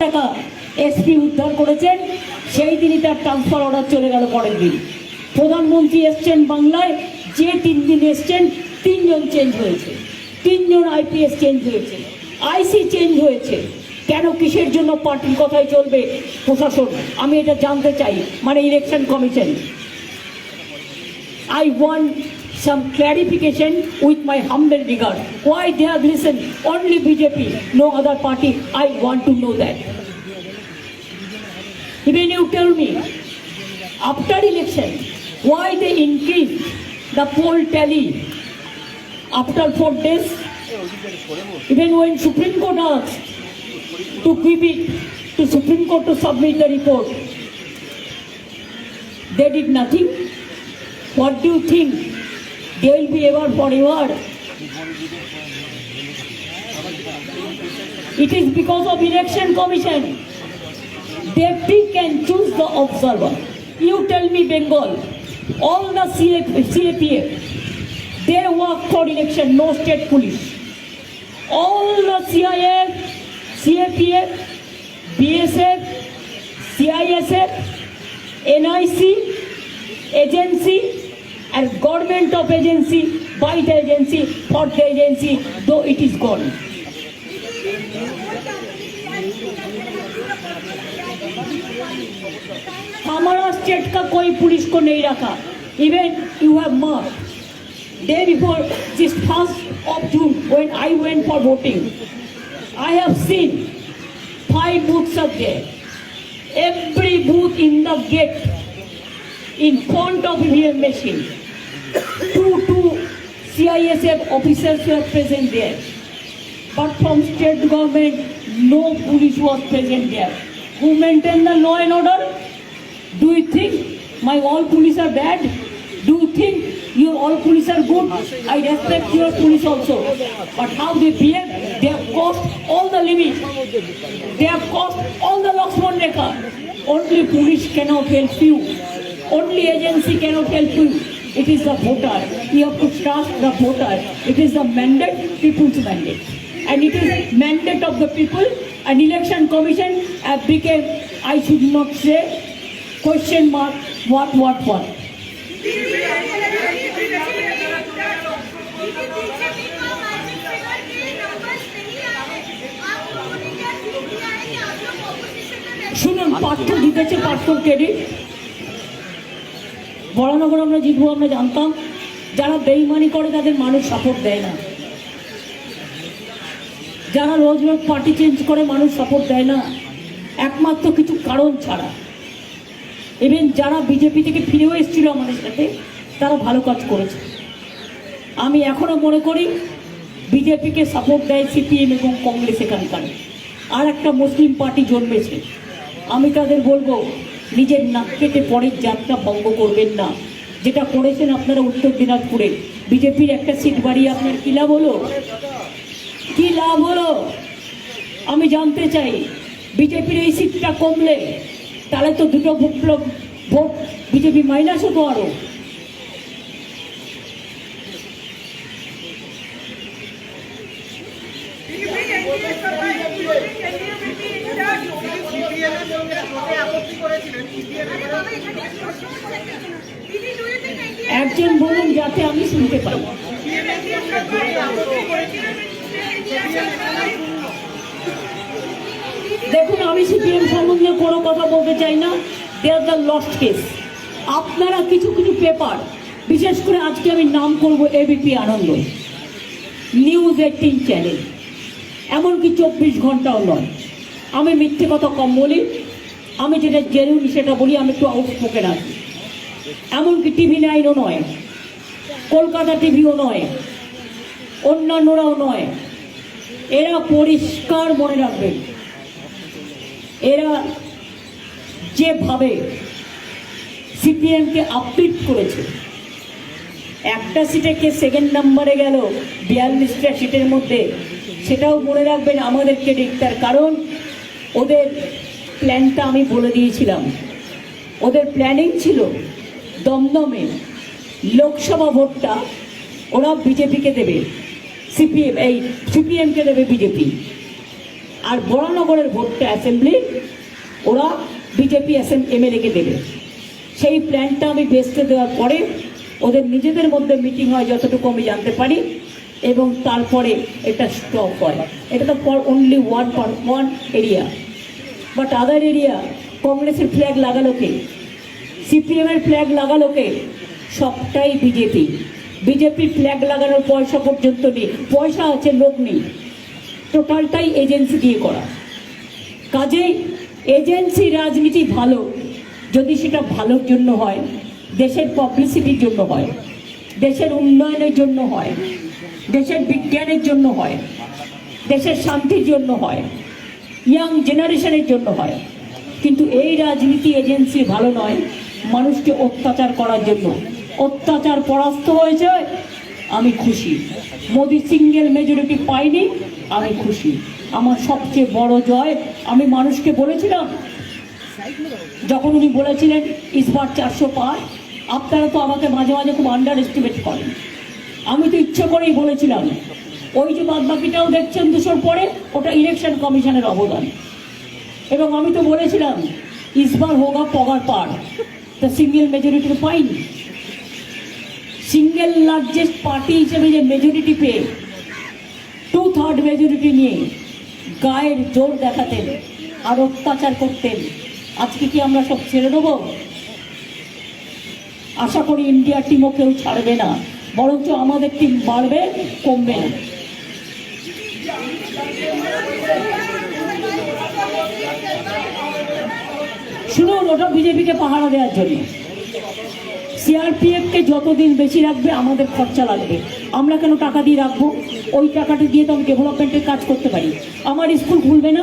টাকা এসপি উদ্ধার করেছেন, সেই দিনই তার ট্রান্সফার অর্ডার চলে গেল পরের দিন। প্রধানমন্ত্রী এসছেন বাংলায়, যে তিন দিন এসছেন, তিনজন চেঞ্জ হয়েছে। তিনজন আইপিএস চেঞ্জ হয়েছে আইসি চেঞ্জ হয়েছে। কেন কিসের জন্য পার্টির কথাই চলবে প্রশাসন? আমি এটা জানতে চাই মানে election commission I want some clarification with my humble regard. Why they have listened only BJP, no other party? I want to know that. Even you tell me, after election, why they increase the poll tally after four days? Even when Supreme Court asked to keep it to Supreme Court to submit the report, they did nothing. What do you think? Forever. It is because of election commission. They pick and choose the observer. You tell me Bengal, all the CAP, CAPF, they work for election, no state police. All the CIF, CAPF, BSF, CISF, NIC, agency and government of agency by the agency for the agency though it is gone हमारा state का कोई police को नहीं रखा even you have mark day before this first of June when I went for voting I have seen five booths are there every booth in the gate in front of EVM machine. Two, two CISF officers were present there. But from state government, no police was present there. Who maintain the law and order? Do you think my all police are bad? Do you think your all police are good? I respect your police also. But how they behave, they have crossed all the limits. They have crossed all the Lakshman Rekha. Only police cannot help you. Only agency cannot help you. It is the voter. You have to trust the voter. It is the mandate, people's mandate. And it is mandate of the people. An election commission have became, I should not say, question mark, what, what, what. শুনুন পার্থ জিতেছে Partha credit Baranagar আমরা জিতবো, আমরা জানতাম। যারা বেইমানি করে তাদের মানুষ সাপোর্ট দেয় না। যারা রোজ রোজ পার্টি চেঞ্জ করে মানুষ সাপোর্ট দেয় না। একমাত্র কিছু কারণ ছাড়া। ইভেন যারা বিজেপি থেকে ফিরেও এসেছিল আমাদের সাথে, তারা ভালো কাজ করেছে। আমি এখনও মনে করি বিজেপিকে সাপোর্ট দেয় সিপিএম এবং কংগ্রেস এখানকার। আর একটা মুসলিম পার্টি জন্মেছে। আমি তাদের বলব নিজের নাক কেটে পরের যাত্রা ভঙ্গ করবেন না। যেটা করেছেন আপনারা উত্তর দিনাজপুরে। বিজেপির একটা সিট বাড়িয়ে আপনার কী লাভ হলো? কী লাভ হলো? আমি জানতে চাই, বিজেপির এই সিটটা কমলে তাহলে তো দুটো ভোট ভোট বিজেপি মাইনাস হতো আরও একজন বলুন যাতে আমি শুনতে পাই। দেখুন, আমি সিপিএম সম্বন্ধে কোনো কথা বলতে চাই না। They are the lost case আপনারা কিছু কিছু পেপার বিশেষ করে আজকে আমি নাম করব ABP Ananda. News eighteen channel এমনকি চব্বিশ ঘন্টাও নয়। আমি মিথ্যে কথা কম বলি। আমি যেটা জেনুইন সেটা বলি, আমি একটু আউটস্পোকেন আছি। এমনকি টিভি নাইনও নয়, কলকাতা টিভিও নয়, অন্যান্যরাও নয়। এরা পরিষ্কার মনে রাখবেন এরা যেভাবে সিপিএমকে আপডেট করেছে, একটা সিটে কে সেকেন্ড নাম্বারে গেল, বিয়াল্লিশটা সিটের মধ্যে, সেটাও মনে রাখবেন আমাদেরকে দেখতার কারণ, ওদের প্ল্যানটা আমি বলে দিয়েছিলাম। ওদের প্ল্যানিং ছিল দমদমে লোকসভা ভোটটা ওরা বিজেপিকে দেবে, সিপিএম, এই সিপিএমকে দেবে বিজেপি। আর বরানগরের ভোটটা অ্যাসেম্বলি ওরা বিজেপি এমএলএকে দেবে। সেই প্ল্যানটা আমি বেসতে দেওয়ার পরে ওদের নিজেদের মধ্যে মিটিং হয় যতটুকু আমি জানতে পারি এবং তারপরে এটা স্টপ হয়। এটা তো for only one for one area but other area কংগ্রেসের ফ্ল্যাগ লাগালো কে সিপিএমের ফ্ল্যাগ লাগালো কে সবটাই বিজেপি বিজেপির ফ্ল্যাগ লাগানোর পয়সা পর্যন্ত নেই, পয়সা আছে, লোক নেই। টোটালটাই এজেন্সি দিয়ে করা। কাজেই এজেন্সি রাজনীতি ভালো, যদি সেটা ভালোর জন্য হয়, দেশের পাবলিসিটির জন্য হয়, দেশের উন্নয়নের জন্য হয়, দেশের বিজ্ঞানের জন্য হয়, দেশের শান্তির জন্য হয়। ইয়াং জেনারেশনের জন্য হয়। কিন্তু এই রাজনীতি এজেন্সি ভালো নয়, মানুষকে অত্যাচার করার জন্য। অত্যাচার পরাস্ত হয়েছে, আমি খুশি। মোদি সিঙ্গেল মেজরিটি পাইনি, আমি খুশি। আমার সবচেয়ে বড় জয়, আমি মানুষকে বলেছিলাম, যখন উনি বলেছিলেন ইসবার চারশো পার? আপনারা তো আমাকে মাঝে মাঝে খুব আন্ডার এস্টিমেট করেন। আমি তো ইচ্ছে করেই বলেছিলাম ওই যে বাদবাকিটাও দেখছেন দুশোর পরে, ওটা ইলেকশন কমিশনের অবদান। এবং আমি তো বলেছিলাম, ইসবার হোগা পগার পার। তা সিঙ্গেল মেজরিটি পাইনি সিঙ্গেল লার্জেস্ট পার্টি হিসেবে যে মেজরিটি পেয়ে টু থার্ড মেজরিটি নিয়ে গায়ের জোর দেখাতেন, আর অত্যাচার করতেন। আজকে কি আমরা সব ছেড়ে দেবো? আশা করি ইন্ডিয়ার টিমও কেউ ছাড়বে না, বরঞ্চ আমাদের টিম বাড়বে, কমবে না। শুনুন ওটা বিজেপিকে পাহারা দেওয়ার জন্য। সিআরপিএফকে যতদিন বেশি রাখবে, আমাদের খরচা লাগবে। আমরা কেন টাকা দিয়ে রাখব? ওই টাকাটা দিয়ে তো আমি ডেভেলপমেন্টের কাজ করতে পারি। আমার স্কুল খুলবে না,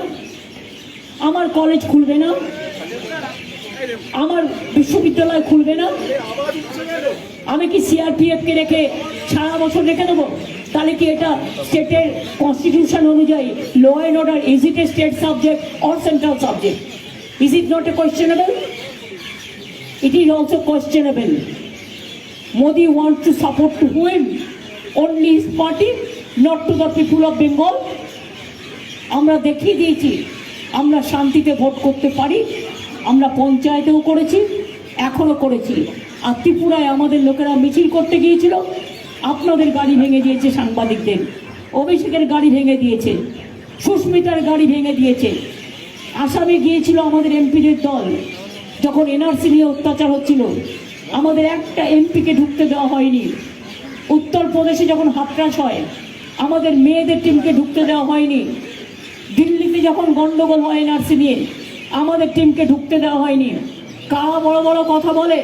আমার কলেজ খুলবে না, আমার বিশ্ববিদ্যালয় খুলবে না। আমি কি সিআরপিএফকে রেখে সারা বছর রেখে দেবো? তাহলে কি এটা স্টেটের কনস্টিটিউশন অনুযায়ী law and order is it a state subject or central subject is it not a questionable it is also questionable. Modi wants to support to whom? Only his party, not to the people of Bengal. আমরা দেখিয়ে দিয়েছি। আমরা শান্তিতে vote করতে পারি। আমরা পঞ্চায়েতেও করেছি। এখনও করেছি। আর ত্রিপুরায় আমাদের লোকেরা মিছিল করতে গিয়েছিল। আপনাদের গাড়ি ভেঙে দিয়েছে সাংবাদিকদের। অভিষেকের গাড়ি ভেঙে দিয়েছে। সুস্মিতার গাড়ি ভেঙে দিয়েছে। আসামে গিয়েছিল আমাদের এমপিদের দল। যখন এনআরসি নিয়ে অত্যাচার হচ্ছিল, আমাদের একটা এমপিকে ঢুকতে দেওয়া হয়নি। উত্তরপ্রদেশে যখন হাতরাস হয়, আমাদের মেয়েদের টিমকে ঢুকতে দেওয়া হয়নি। দিল্লিতে যখন গন্ডগোল হয় এনআরসি নিয়ে, আমাদের টিমকে ঢুকতে দেওয়া হয়নি। কারা বড় বড় কথা বলে?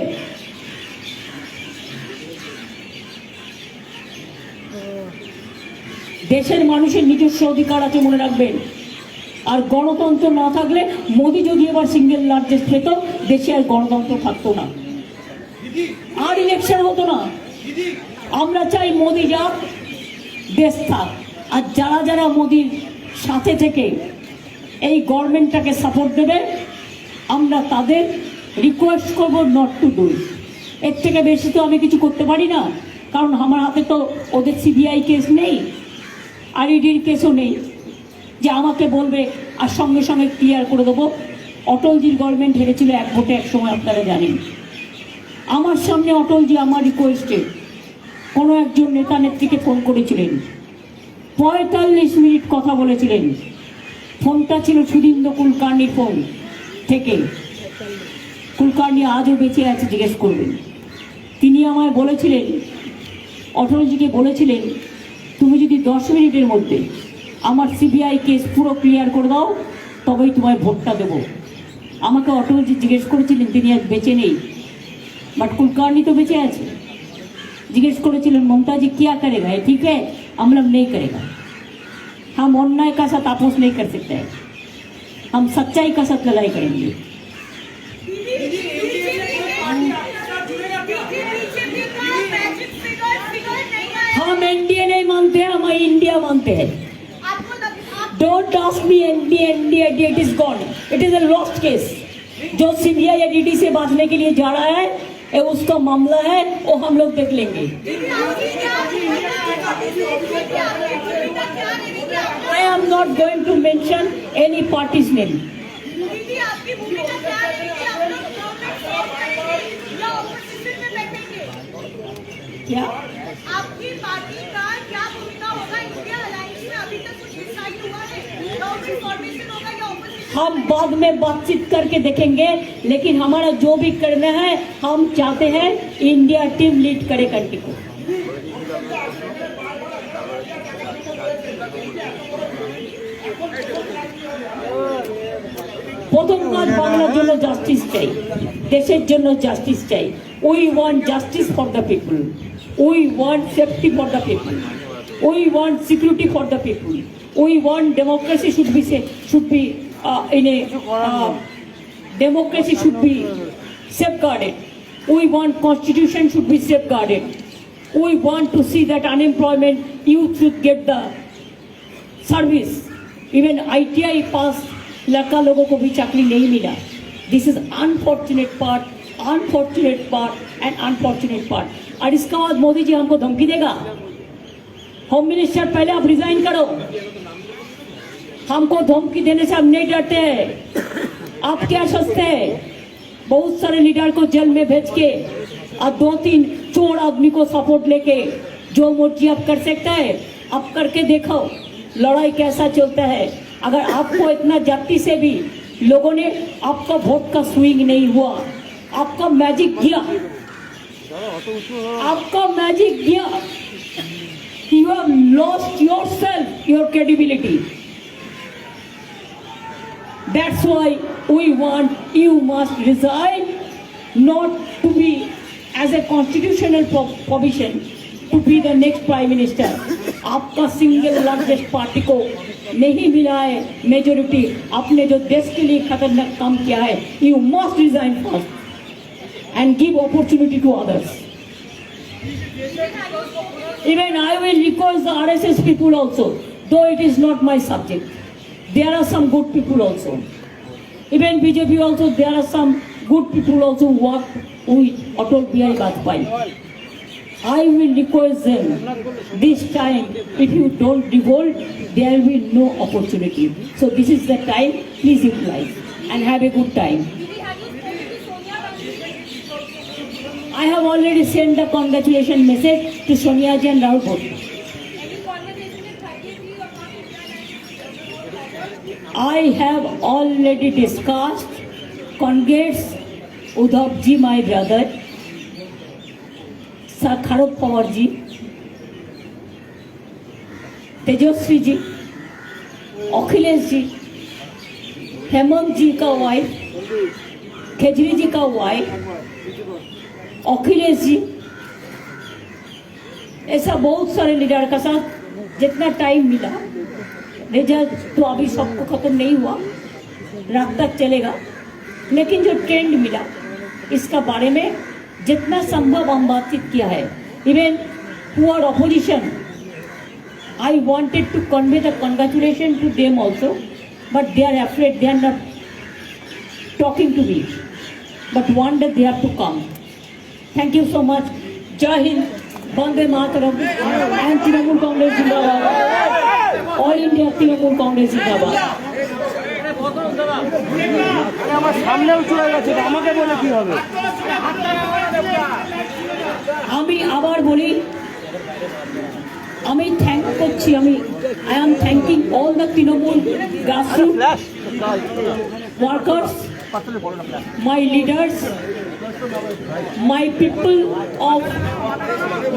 দেশের মানুষের নিজস্ব অধিকার আছে মনে রাখবেন। আর গণতন্ত্র না থাকলে মোদি যদি এবার সিঙ্গেল লার্জেস্ট খেত দেশে আর গণতন্ত্র থাকতো না। আর ইলেকশন হতো না। আমরা চাই মোদি যাক দেশ থাক। আর যারা যারা মোদির সাথে থেকে এই গভর্নমেন্টটাকে সাপোর্ট দেবে আমরা তাদের রিকোয়েস্ট করব নট টু ডু এর থেকে বেশি তো আমি কিছু করতে পারি না। কারণ আমার হাতে তো ওদের সিবিআই কেস নেই আর ইডির কেসও নেই। যে আমাকে বলবে, আর সঙ্গে সঙ্গে ক্লিয়ার করে দেবো। অটলজির গভর্নমেন্ট হেরেছিল এক ভোটে, এক সময় আপনারা জানেন। আমার সামনে অটলজি আমার রিকোয়েস্টে কোনো একজন নেতা নেত্রীকে ফোন করেছিলেন। পঁয়তাল্লিশ মিনিট কথা বলেছিলেন। ফোনটা ছিল সুদীন্দ্র কুলকার্নির ফোন থেকে। কুলকার্নি আজও বেঁচে আছে, জিজ্ঞেস করবেন। তিনি আমায় বলেছিলেন, অটলজিকে বলেছিলেন, তুমি যদি দশ মিনিটের মধ্যে আমার সিবিআই কেস পুরো ক্লিয়ার করে দাও তবেই তোমায় ভোটটা দেবো আমাকে অটলজি জিজ্ঞেস করেছিলেন তিনি আজ বেঁচে নেই বাট কুলকার্নি তো বেঁচে আছে জিজ্ঞেস করেছিলেন মমতাজি क्या करेगा ये ठीक है हम लोग नहीं करेगा हम अन्याय का साथ আপোষ नहीं कर सकते हैं हम सच्चाई का साथ लड़ाई करेंगे हम एनडीए नहीं मानते हैं हम इंडिया मानते हैं don't ask me NDA NDA it is gone it is a lost case जो सीबीआई या डीडी से बांटने के लिए जा रहा है, ये उसका मामला है, वो हम लोग देख लेंगे। I am not going to mention any parties आपकी क्या रहेगी आप लोग गवर्नमेंट फॉर्म करेंगे या ऑपोजिशन में बैठेंगे Yeah. आपकी पार्टी का क्या भूमिका होगा इंडिया अलायंस में अभी तक कुछ डिसाइड हुआ है गवर्नमेंट फॉर्मेशन होगा या ऑपोजिशन हम बाद में बातचीत करके देखेंगे लेकिन हमारा जो भी करना है हम चाहते हैं इंडिया टीम लीड करे कंट्री को প্রথম কাজ বাংলার জন্য জাস্টিস চাই দেশের জন্য জাস্টিস চাই we want justice for the people we want safety for the people we want security for the people we want democracy should be say, should be uh, in a uh, democracy should be safeguarded. We want constitution should be safeguarded. We want to see that unemployment youth should get the service. Even ITI pass लड़का लोगों को भी चाकरी नहीं मिला this is unfortunate part unfortunate part and unfortunate part और इसका बाद मोदी जी हमको धमकी देगा होम मिनिस्टर पहले आप रिजाइन करो। हमको धमकी देने से हम नहीं डरते हैं। आप क्या सोचते हैं? बहुत सारे लीडर को जेल में भेज के और दो तीन चोर आदमी को सपोर्ट लेके जो मर्ज़ी आप कर सकते हैं, आप करके देखो, लड़ाई कैसा चलता है। अगर आपको इतना जाति से भी लोगों ने आपका वोट का स्विंग नहीं हुआ, आपका मैजिक किया आपका मैजिक किया you have lost yourself, your credibility. That's why we want you must resign, not to be as a constitutional pro- provision to be the next prime minister. आपका single largest party को नहीं मिला है majority आपने जो देश के लिए खतरनाक काम किया है you must resign first and give opportunity to others Even I will request the RSS people also, though it is not my subject. There are some good people also. Even BJP also, there are some good people also who work with Atal Bihari Vajpayee. I will request them this time, if you don't revolt, there will be no opportunity. So this is the time, please utilize and have a good time. I have already sent the congratulation message to Sonia Ji and Rahul Bhoti. Any conversation with 33 और not India I have already discussed, congrats Udhav ji, my brother, Sir Kharab Pawar ji, Tejashwi ji Akhilesh ji Hemant ji का wife का wife Akhilesh ji, ऐसा बहुत सारे leader का साथ जितना time मिला रिज़ल्ट तो अभी सबको खत्म नहीं हुआ, रात तक चलेगा, लेकिन जो ट्रेंड मिला, इसका बारे में जितना संभव हम बातचीत किया है। Even poor opposition I wanted to convey the congratulation to them also but they are afraid they are not talking to me but want they have to come thank you so much Jai Hind Vande Mataram and Trinamool Congress জিন্দাবাদ all India Trinamool Congress জিন্দাবাদ আমার সামনেও চলে গেছে আমাকে বলে কি হবে আমি আবার বলি আমি থ্যাংক করছি আমি I am thanking all the Trinamool grassroot workers my leaders my people of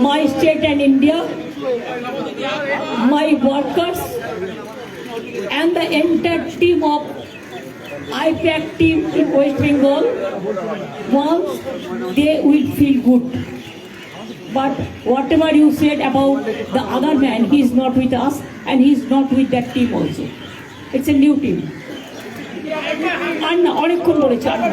my state and India, my workers, and the entire team of IPAC team in West Bengal, once they will feel good. But whatever you said about the other man, he is not with us and he is not with that team also. It's a new team. আর না অনেকক্ষণ বলেছে আর না।